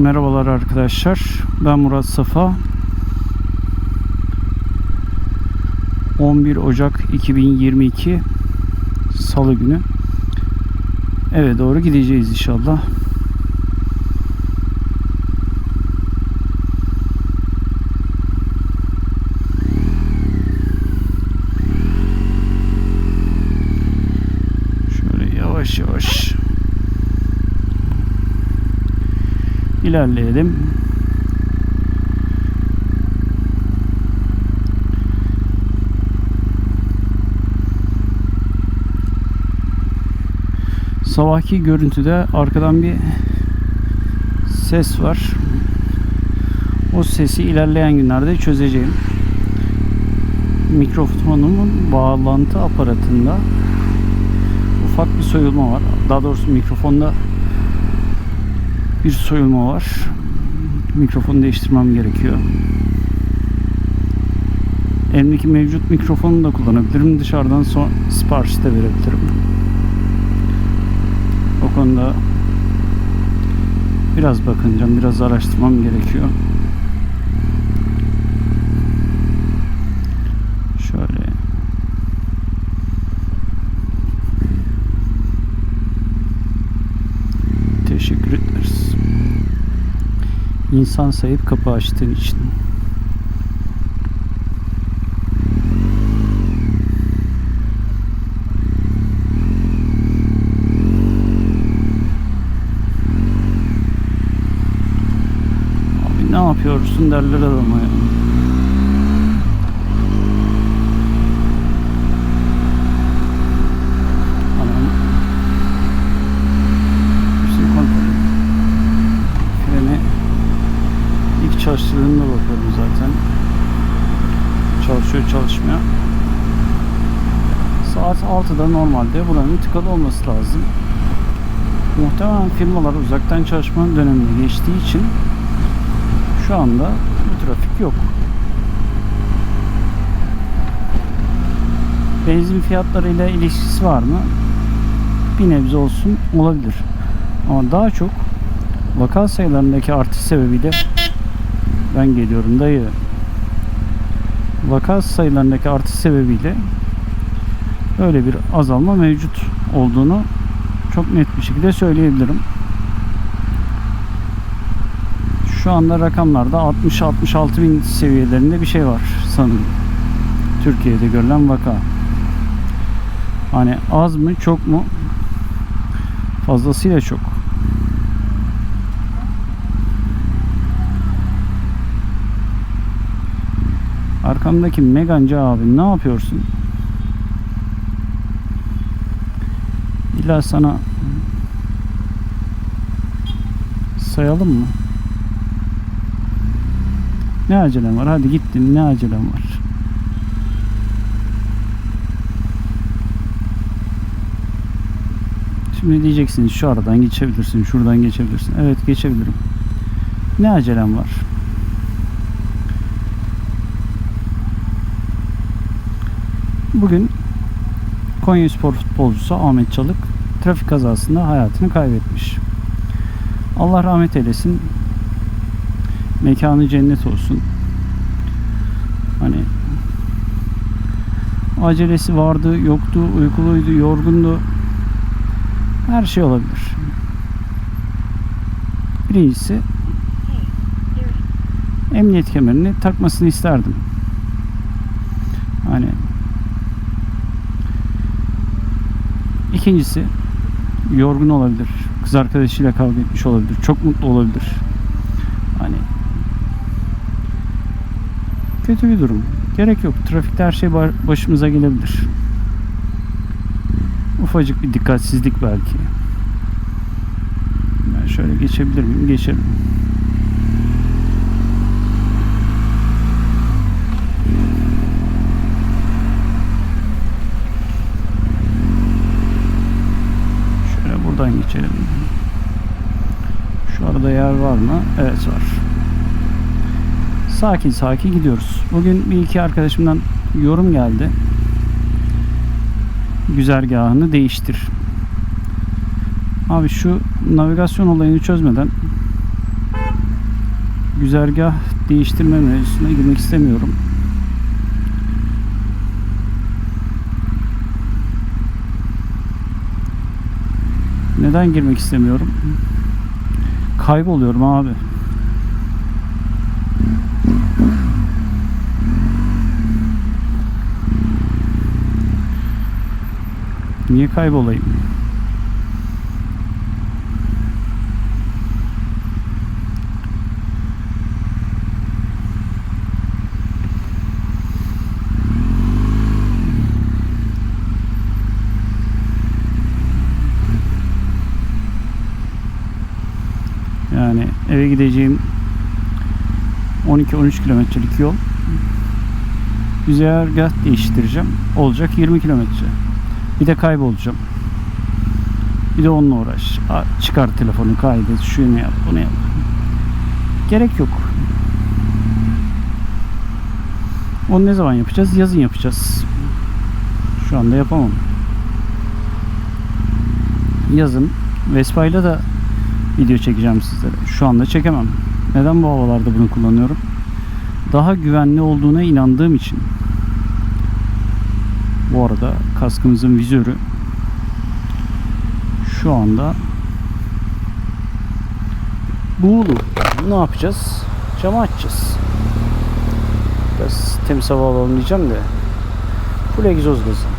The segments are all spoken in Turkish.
Merhabalar arkadaşlar. Ben Murat Safa. 11 Ocak 2022 Salı günü. Eve doğru gideceğiz inşallah. İlerleyelim. Sabahki görüntüde arkadan bir ses var. O sesi ilerleyen günlerde çözeceğim. Mikrofonumun bağlantı aparatında ufak bir soyulma var. Daha doğrusu mikrofonda bir soyulma var. Mikrofonu değiştirmem gerekiyor. Elimdeki mevcut mikrofonu da kullanabilirim. Dışarıdan son sipariş de verebilirim. O konuda biraz bakınacağım, biraz araştırmam gerekiyor. İnsan sayıp kapı açtığın için. Abi ne yapıyorsun derler adama ya. 6'da normalde buranın tıkalı olması lazım. Muhtemelen firmalar uzaktan çalışma dönemine geçtiği için şu anda bu trafik yok. Benzin fiyatlarıyla ilişkisi var mı? Bir nebze olsun olabilir. Ama daha çok vaka sayılarındaki artış sebebiyle ben geliyorum dayı. Vaka sayılarındaki artış sebebiyle öyle bir azalma mevcut olduğunu çok net bir şekilde söyleyebilirim. Şu anda rakamlarda 60-66 bin seviyelerinde bir şey var sanırım. Türkiye'de görülen vaka. Hani az mı çok mu? Fazlasıyla çok. Arkamdaki Megancı abi ne yapıyorsun? İlla sana sayalım mı? Ne acelem var? Hadi gittin. Ne acelem var? Şimdi diyeceksiniz şu aradan geçebilirsin, şuradan geçebilirsin. Evet geçebilirim. Ne acelem var? Bugün Konyaspor futbolcusu Ahmet Çalık trafik kazasında hayatını kaybetmiş. Allah rahmet eylesin. Mekanı cennet olsun. Hani acelesi vardı, yoktu, uykuluydu, yorgundu. Her şey olabilir. Birincisi emniyet kemerini takmasını isterdim. Hani ikincisi yorgun olabilir. Kız arkadaşıyla kavga etmiş olabilir. Çok mutlu olabilir. Hani kötü bir durum. Gerek yok. Trafikte her şey ba- başımıza gelebilir. Ufacık bir dikkatsizlik belki. Ben şöyle geçebilir miyim? Geçelim. Şöyle buradan geçelim. Şu arada yer var mı? Evet var. Sakin sakin gidiyoruz. Bugün bir iki arkadaşımdan yorum geldi. Güzergahını değiştir. Abi şu navigasyon olayını çözmeden güzergah değiştirme mevzusuna girmek istemiyorum. Neden girmek istemiyorum? Kayboluyorum abi. Niye kaybolayım? Yani eve gideceğim 12-13 kilometrelik yol. Güzergah değiştireceğim. Olacak 20 kilometre. Bir de kaybolacağım. Bir de onunla uğraş. Çıkar telefonu kaydet. Şunu yap, bunu yap. Gerek yok. Onu ne zaman yapacağız? Yazın yapacağız. Şu anda yapamam. Yazın Vespa'yla da video çekeceğim sizlere. Şu anda çekemem. Neden bu havalarda bunu kullanıyorum? Daha güvenli olduğuna inandığım için. Bu arada kaskımızın vizörü şu anda buğulu. Ne yapacağız? Camı açacağız. Biraz temiz hava alalım diyeceğim de. Full egzoz gazı.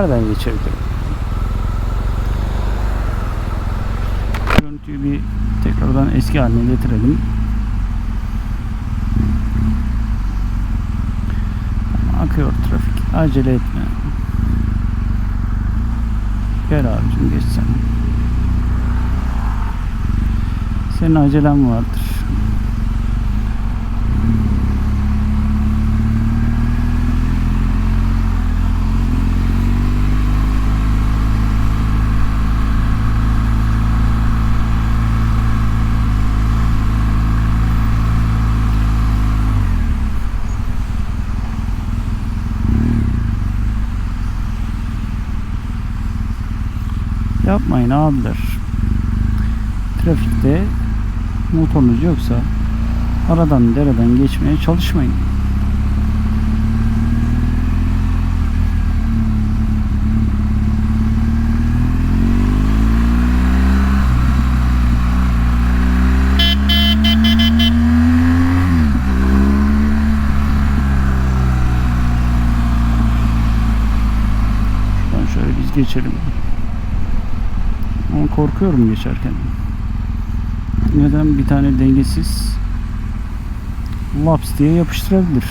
Nereden geçebilirim? Görüntüyü bir tekrardan eski haline getirelim. Akıyor trafik. Acele etme. Gel abicim geç sen. Senin acelen vardır. Yapmayın abiler. Trafikte motorunuz yoksa aradan dereden geçmeye çalışmayın. Şuradan şöyle biz geçelim. Ama korkuyorum geçerken. Neden bir tane dengesiz laps diye yapıştırabilir.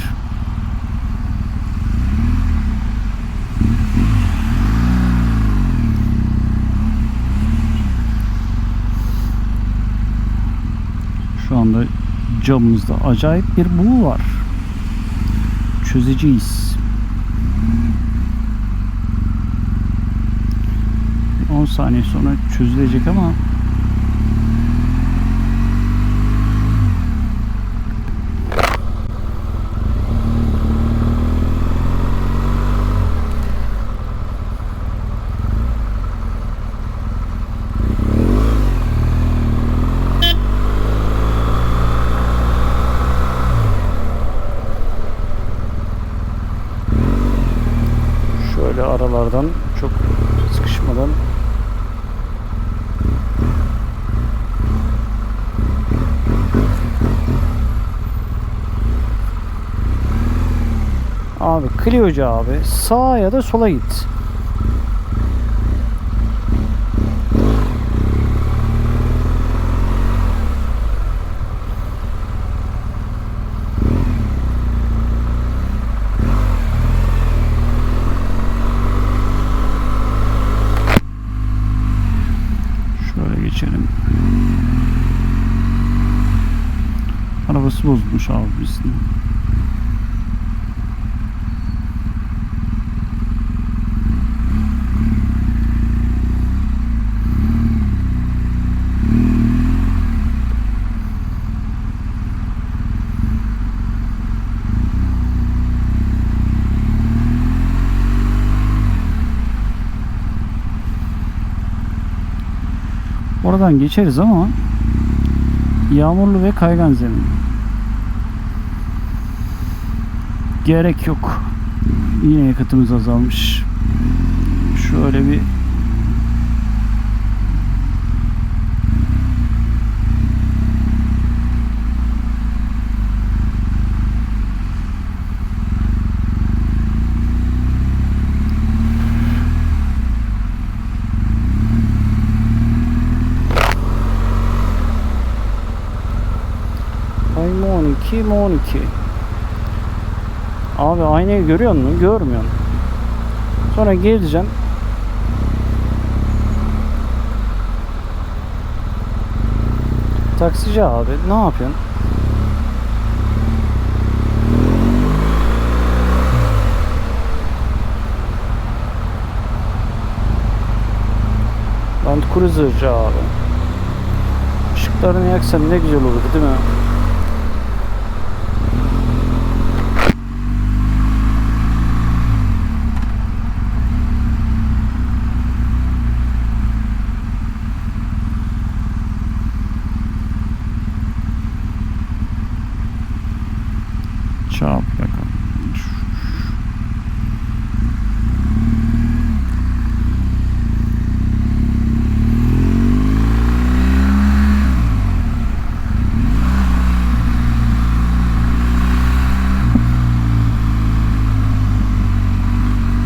Şu anda camımızda acayip bir buğu var. Çözeceğiz. 10 saniye sonra çözülecek ama şöyle aralardan çok sıkışmadan Abi Clio'cu abi sağa ya da sola git. Şöyle geçelim. Arabası bozulmuş abi bizim. Oradan geçeriz ama yağmurlu ve kaygan zemin. Gerek yok. Yine yakıtımız azalmış. Şöyle bir M12, M12. Abi aynayı görüyor musun? Görmüyorsun. Sonra geleceksin. Taksici abi ne yapıyorsun? Land Cruiser'cı abi. Işıklarını yaksan ne güzel olur değil mi? Çap plaka.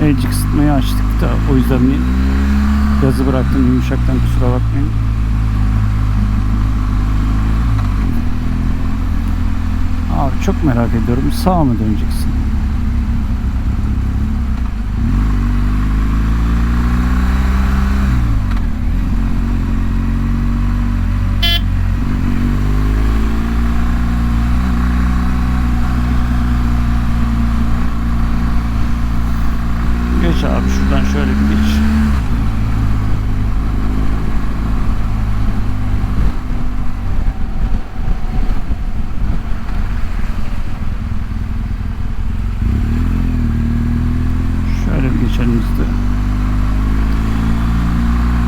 Elcik ısıtmayı açtık da o yüzden gazı bıraktım yumuşaktan kusura bakmayın. Abi çok merak ediyorum. Sağa mı döneceksin? Geç abi şuradan şöyle bir geç. Şöyle bir geçelim biz de.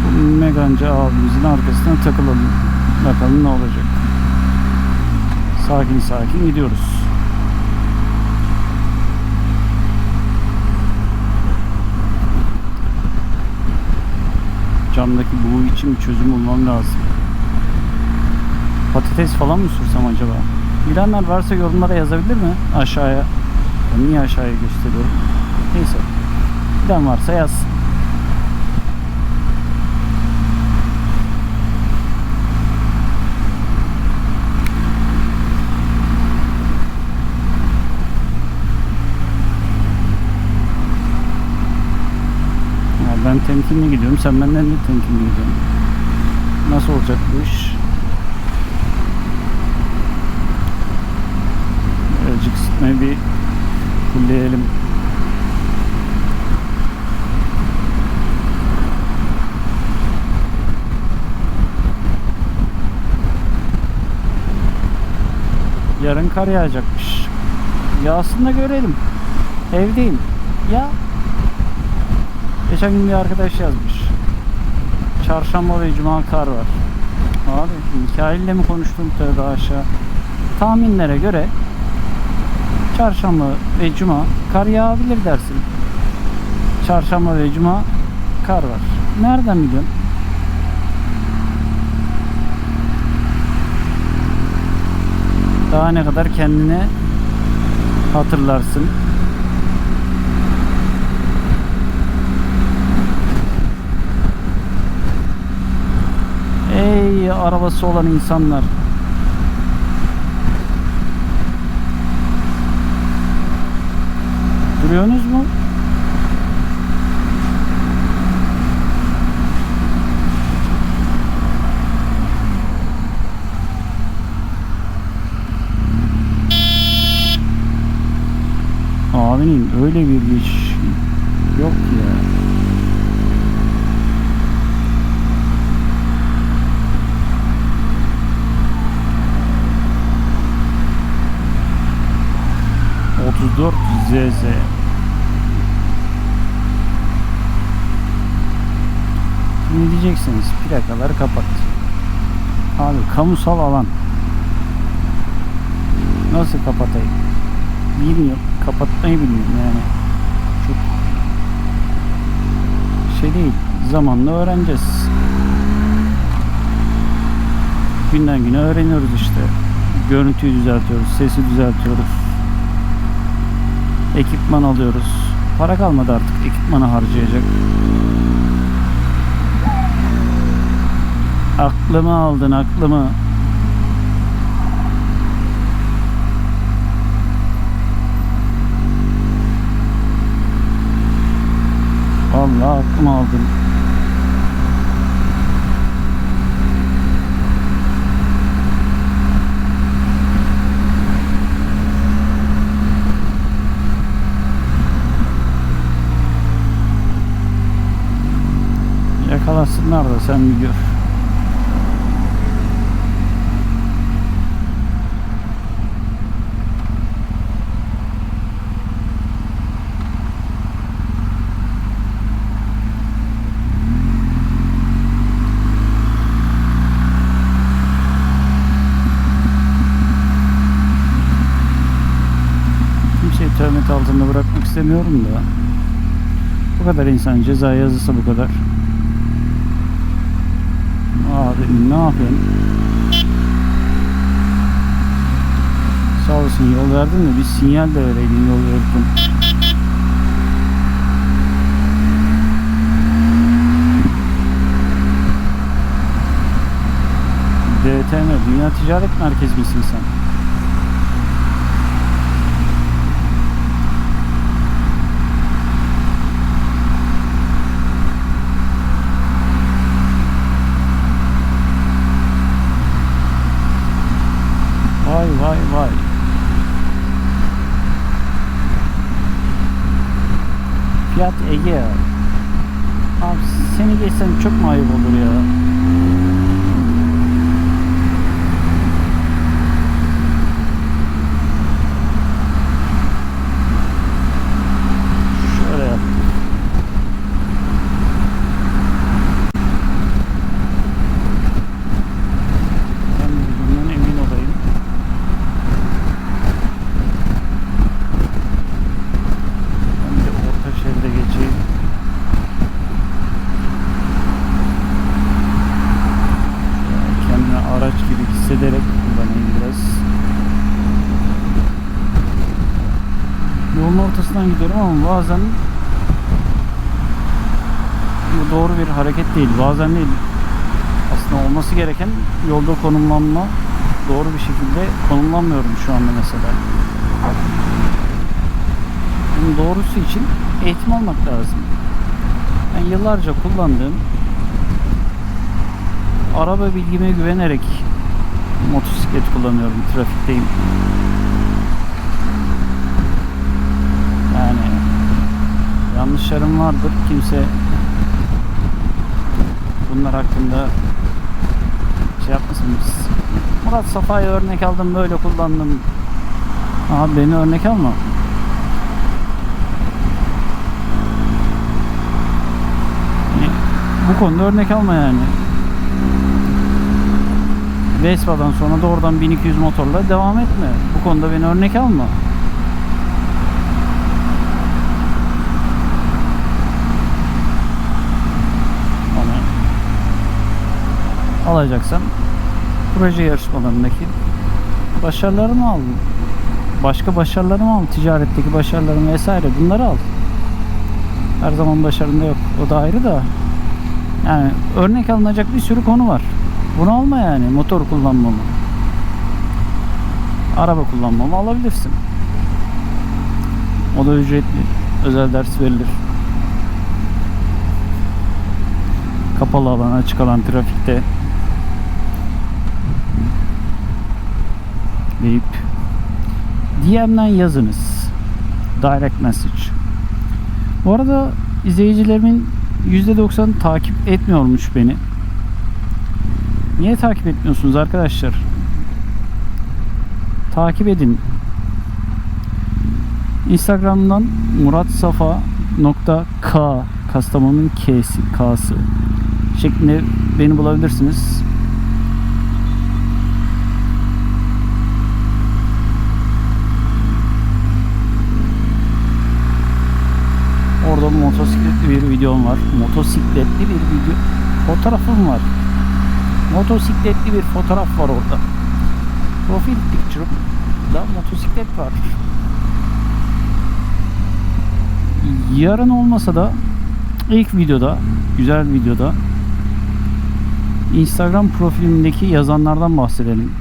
Bu Megancı abimizin arkasına takılalım. Bakalım ne olacak. Sakin sakin gidiyoruz. Camdaki buğu için bir çözüm bulmam lazım. Patates falan mı sürsem acaba? Bilenler varsa yorumlara yazabilir mi? Aşağıya. Ben niye aşağıya gösteriyorum? Neyse. Bilen varsa yazsın. Ya ben temkinli gidiyorum. Sen benden ne temkinli gidiyorsun? Nasıl olacak bu iş? Birazcık ısıtmayı bir fulleyelim. Yarın kar yağacakmış. Yağsın da görelim. Evdeyim. Ya. Geçen gün bir arkadaş yazmış. Çarşamba ve cuma kar var. Abi Mikail'le mi konuştum tövbe aşağı. Tahminlere göre çarşamba ve cuma kar yağabilir dersin. Çarşamba ve cuma kar var. Nereden biliyorsun? Daha ne kadar kendine hatırlarsın. Ey arabası olan insanlar. Duruyorsunuz mu? Abinin öyle bir iş yok ya. ZZ. Ne diyeceksiniz? Plakaları kapat. Abi kamusal alan. Nasıl kapatayım? Bilmiyorum. Kapatmayı bilmiyorum yani. Çok şey değil. Zamanla öğreneceğiz. Günden güne öğreniyoruz işte. Görüntüyü düzeltiyoruz, sesi düzeltiyoruz. Ekipman alıyoruz. Para kalmadı artık ekipmanı harcayacak. Aklımı aldın aklımı. Vallahi aklımı aldın. Yakalasınlar da sen bir gör. Kimseyi töhmet altında bırakmak istemiyorum da. Bu kadar insan ceza yazısı bu kadar. Abi ne yapıyorsun? Sağ olasın yol verdin de bir sinyal de vereydin yol verirken. DTM Dünya Ticaret Merkezi misin sen? Vay vay vay. Fiyat Ege. Abi seni geçsem çok mu ayıp olur ya? Şöyle yap. Ben de bundan emin olayım. Ben de orta şeride geçeyim. Şöyle Kendimi araç gibi hissederek kullanayım biraz. Yolun ortasından gidiyorum ama bazen bu doğru bir hareket değil. Bazen değil. Aslında olması gereken yolda konumlanma doğru bir şekilde konumlanmıyorum şu anda mesela. Bunun doğrusu için eğitim almak lazım. Ben yıllarca kullandığım araba bilgime güvenerek motosiklet kullanıyorum, trafikteyim. Yani yanlışlarım vardır. Kimse bunlar hakkında şey yapmasın. Murat Safa'yı örnek aldım, böyle kullandım. Abi beni örnek alma. Bu konuda örnek alma yani. Vespa'dan sonra da oradan 1200 motorla devam etme. Bu konuda beni örnek alma. Onu alacaksan proje yarışmalarındaki başarılarımı al. Başka başarılarımı al. Ticaretteki başarılarımı vesaire bunları al. Her zaman başarında yok. O da ayrı da. Yani örnek alınacak bir sürü konu var. Bunu alma yani. Motor kullanmamı. Araba kullanmamı alabilirsin. O da ücretli. Özel ders verilir. Kapalı alan, açık alan, trafikte deyip DM'den yazınız. Direct message. Bu arada izleyicilerimin %90 takip etmiyormuş beni. Niye takip etmiyorsunuz arkadaşlar? Takip edin. Instagram'dan muratsafa.k Kastamonu'nun K'si, K'sı. şeklinde beni bulabilirsiniz. Orada motosikletli bir videom var. Motosikletli bir video fotoğrafım var. Motosikletli bir fotoğraf var orada. Profil picture'da motosiklet var. Yarın olmasa da ilk videoda, güzel videoda Instagram profilimdeki yazanlardan bahsedelim.